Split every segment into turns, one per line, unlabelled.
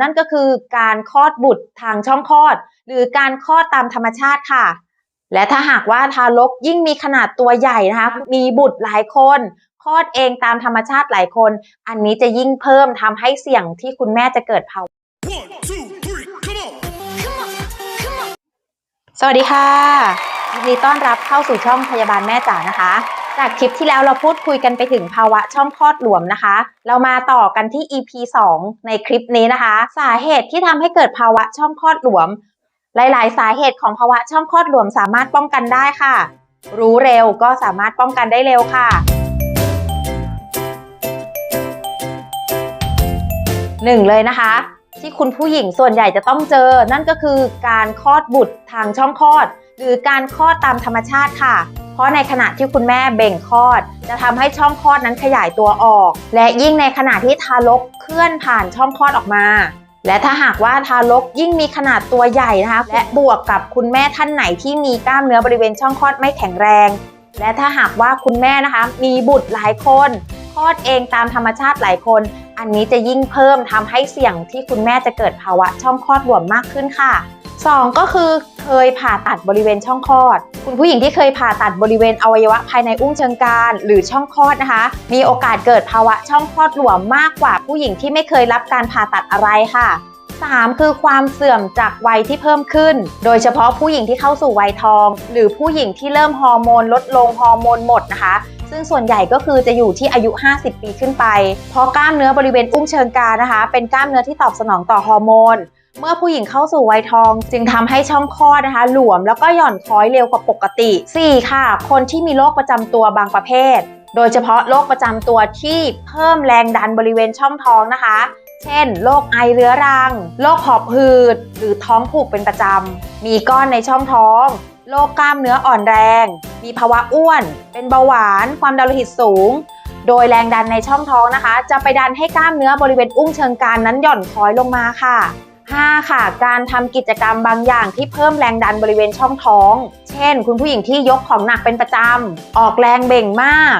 นั่นก็คือการคลอดบุตรทางช่องคลอด หรือการคลอดตามธรรมชาติค่ะ และถ้าหากว่าทารกยิ่งมีขนาดตัวใหญ่นะคะ มีบุตรหลายคนคลอดเองตามธรรมชาติหลายคน อันนี้จะยิ่งเพิ่มทำให้เสี่ยงที่คุณแม่จะเกิดภาวะ
One, two, three, come on!
สวัสดีค่ะยินดีต้อนรับเข้าสู่ช่องพยาบาลแม่จ๋านะคะ จากคลิปที่แล้วเราพูดคุยกันไปถึงภาวะช่องคลอดหลวมนะคะ เรามาต่อกันที่ EP 2 ในคลิปนี้นะคะ สาเหตุที่ทำให้เกิดภาวะช่องคลอดหลวม หลาย ๆ สาเหตุของภาวะช่องคลอดหลวมสามารถป้องกันได้ค่ะ รู้เร็วก็สามารถป้องกันได้เร็วค่ะหนึ่งเลยนะคะ ที่คุณผู้หญิงส่วนใหญ่จะต้องเจอ นั่นก็คือการคลอดบุตรทางช่องคลอด หรือการคลอดตามธรรมชาติค่ะ เพราะในขณะที่คุณแม่เบ่งคลอด จะทำให้ช่องคลอดนั้นขยายตัวออก และยิ่งในขณะที่ทารกเคลื่อนผ่านช่องคลอดออกมา และถ้าหากว่าทารกยิ่งมีขนาดตัวใหญ่นะคะ และบวกกับคุณแม่ท่านไหนที่มีกล้ามเนื้อบริเวณช่องคลอดไม่แข็งแรง และถ้าหากว่าคุณแม่นะคะ มีบุตรหลายคนคลอดเองตามธรรมชาติหลายคน อันนี้จะยิ่งเพิ่มทำให้เสี่ยงที่คุณแม่จะเกิดภาวะช่องคลอดหลวมมากขึ้นค่ะ 2 ก็คือเคยผ่าตัดบริเวณช่องคลอด คุณผู้หญิงที่เคยผ่าตัดบริเวณอวัยวะภายในอุ้งเชิงกรานหรือช่องคลอดนะคะ มีโอกาสเกิดภาวะช่องคลอดหลวมมากกว่าผู้หญิงที่ไม่เคยรับการผ่าตัดอะไรค่ะ 3 คือความเสื่อมจากวัยที่เพิ่มขึ้น โดยเฉพาะผู้หญิงที่เข้าสู่วัยทอง หรือผู้หญิงที่เริ่มฮอร์โมนลดลงฮอร์โมนหมดนะคะ ซึ่งส่วนใหญ่ก็คือจะอยู่ที่อายุ 50 ปีขึ้นไป เพราะกล้ามเนื้อบริเวณอุ้งเชิงกรานนะคะ เป็นกล้ามเนื้อที่ตอบสนองต่อฮอร์โมน เมื่อผู้หญิงเข้าสู่วัยทอง จึงทำให้ช่องคลอดนะคะ หลวมแล้วก็หย่อนคล้อยเร็วกว่าปกติ 4. ค่ะ คนที่มีโรคประจำตัวบางประเภท โดยเฉพาะโรคประจำตัวที่เพิ่มแรงดันบริเวณช่องท้องนะคะ เช่นโรคไอเรื้อรังโรคหอบหืด หรือท้องผูกเป็นประจำ มีก้อนในช่องท้องโรคกล้ามเนื้ออ่อนแรง มีภาวะอ้วน เป็นเบาหวาน ความดันโลหิตสูง โดยแรงดันในช่องท้องนะคะ จะไปดันให้กล้ามเนื้อบริเวณอุ้งเชิงกรานนั้นหย่อนคล้อยลงมาค่ะ 5. ค่ะ การทำกิจกรรมบางอย่างที่เพิ่มแรงดันบริเวณช่องท้อง เช่น คุณผู้หญิงที่ยกของหนักเป็นประจำ ออกแรงเบ่งมาก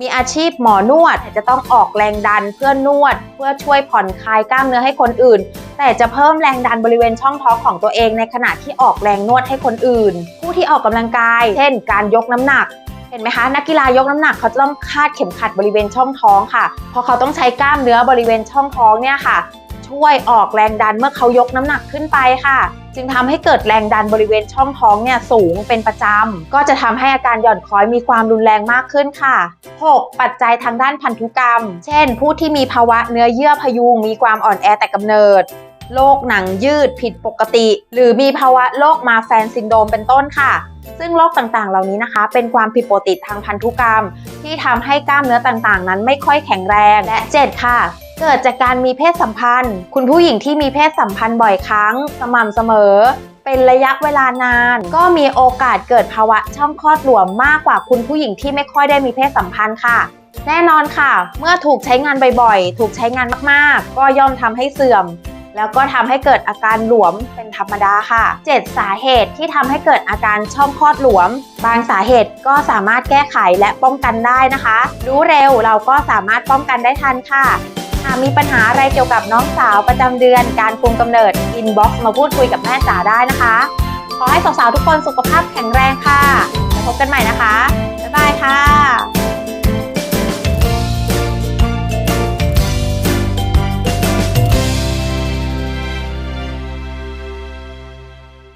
มีอาชีพหมอนวดจะต้องออกแรงดันเพื่อนวด เพื่อช่วยผ่อนคลายกล้ามเนื้อให้คนอื่น แต่จะเพิ่มแรงดันบริเวณช่องท้องของตัวเองในขณะที่ออกแรงนวดให้คนอื่น ผู้ที่ออกกำลังกาย เช่น การยกน้ำหนักเห็นไหมคะนักกีฬายกน้ำหนักเขาจะต้องคาดเข็มขัดบริเวณช่องท้องค่ะ เพราะเขาต้องใช้กล้ามเนื้อบริเวณช่องท้องเนี่ยค่ะ ช่วยออกแรงดันเมื่อเขายกน้ำหนักขึ้นไปค่ะ จึงทำให้เกิดแรงดันบริเวณช่องท้องเนี่ยสูงเป็นประจำก็จะทำให้อาการหย่อนคล้อยมีความรุนแรงมากขึ้นค่ะ 6. ปัจจัยทางด้านพันธุกรรม เช่น ผู้ที่มีภาวะเนื้อเยื่อพยุงมีความอ่อนแอแต่กำเนิดโรคหนังยืดผิดปกติ หรือมีภาวะโรคมาแฟนซินโดมเป็นต้นค่ะ ซึ่งโรคต่างๆ เหล่านี้นะคะ เป็นความผิดปกติทางพันธุกรรม ที่ทำให้กล้ามเนื้อต่างๆ นั้นไม่ค่อยแข็งแรงและ 7 ค่ะ เกิดจากการมีเพศสัมพันธ์ คุณผู้หญิงที่มีเพศสัมพันธ์บ่อยครั้ง สม่ำเสมอ เป็นระยะเวลานาน ก็มีโอกาสเกิดภาวะช่องคลอดหลวมมากกว่าคุณผู้หญิงที่ไม่ค่อยได้มีเพศสัมพันธ์ค่ะ แน่นอนค่ะ เมื่อถูกใช้งานบ่อยๆ ถูกใช้งานมากๆ ก็ย่อมทำให้เสื่อม แล้วก็ทำให้เกิดอาการหลวมเป็นธรรมดาค่ะ 7 สาเหตุที่ทำให้เกิดอาการช่องคลอดหลวม บางสาเหตุก็สามารถแก้ไขและป้องกันได้นะคะ รู้เร็วเราก็สามารถป้องกันได้ทันค่ะ หากมีปัญหาอะไรเกี่ยวกับน้องสาวประจำเดือนการคุมกำเนิดอินบ็อกซ์มาพูดคุยกับแม่จ๋าได้นะคะ ขอให้สาวๆทุกคนสุขภาพแข็งแรงค่ะแล้วพบกันใหม่นะคะ บ๊ายบายค่ะ